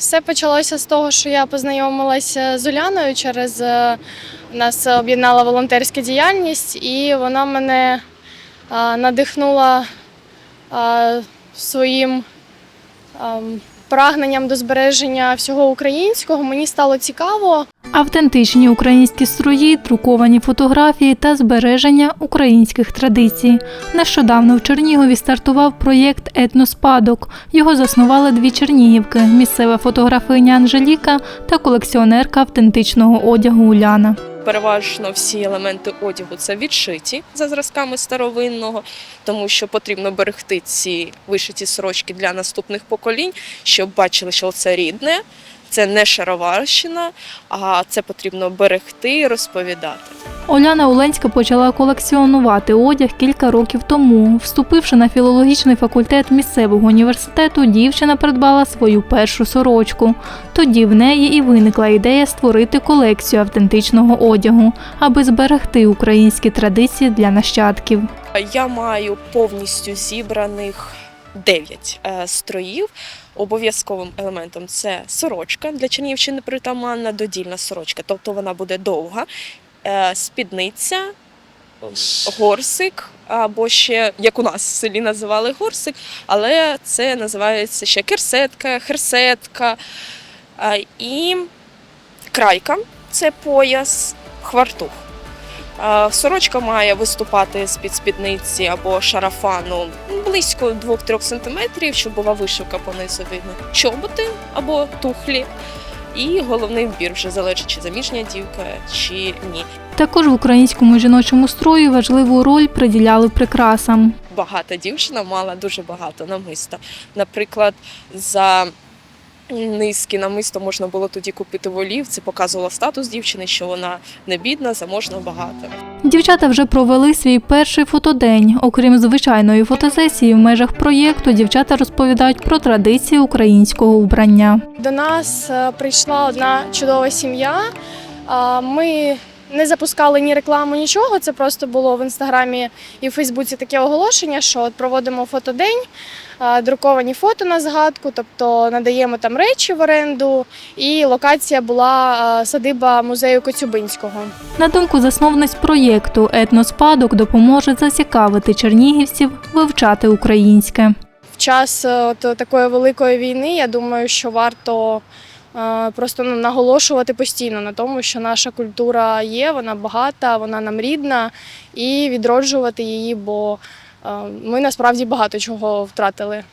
Все почалося з того, що я познайомилася з Уляною через е, нас об'єднала волонтерська діяльність, і вона мене е, надихнула е, своїм ем, прагненням до збереження всього українського. Мені стало цікаво. Автентичні українські строї, друковані фотографії та збереження українських традицій. Нещодавно в Чернігові стартував проєкт Етноспадок. Його заснували дві чернігівки: місцева фотографиня Анжеліка та колекціонерка автентичного одягу Уляна. Переважно всі елементи одягу це відшиті за зразками старовинного, тому що потрібно берегти ці вишиті сорочки для наступних поколінь, щоб бачили, що це рідне, це не шароварщина, а це потрібно берегти і розповідати. Оляна Уленська почала колекціонувати одяг кілька років тому. Вступивши на філологічний факультет місцевого університету, дівчина придбала свою першу сорочку. Тоді в неї і виникла ідея створити колекцію автентичного одягу, аби зберегти українські традиції для нащадків. Я маю повністю зібраних 9 е, строїв. Обов'язковим елементом це сорочка для Чернігівщини притаманна, додільна сорочка, тобто вона буде довга, е, спідниця, горсик, або ще, як у нас в селі називали горсик, але це називається ще керсетка, херсетка е, і крайка це пояс, хвартух. Сорочка має виступати з-під спідниці або шарафану близько 2-3 см, щоб була вишивка по низу видно. Чоботи або тухлі. І головний вбір вже залежить, чи заміжня дівка, чи ні. Також в українському жіночому строї важливу роль приділяли прикрасам. Багата дівчина мала дуже багато намиста. Наприклад, за низькі намисто можна було тоді купити волів. Це показувало статус дівчини, що вона не бідна, заможна, багата. Дівчата вже провели свій перший фотодень. Окрім звичайної фотосесії, в межах проєкту дівчата розповідають про традиції українського вбрання. До нас е, прийшла одна чудова сім'я. А, Ми не запускали ні рекламу, нічого. Це просто було в інстаграмі і в Фейсбуці таке оголошення, що от проводимо фотодень, друковані фото на згадку, тобто надаємо там речі в оренду. І локація була садиба музею Коцюбинського. На думку засновниць проєкту, етноспадок допоможе зацікавити чернігівців вивчати українське. В час е, от такої великої війни я думаю, що варто просто ну, наголошувати постійно на тому, що наша культура є, вона багата, вона нам рідна, і відроджувати її, бо е, ми насправді багато чого втратили.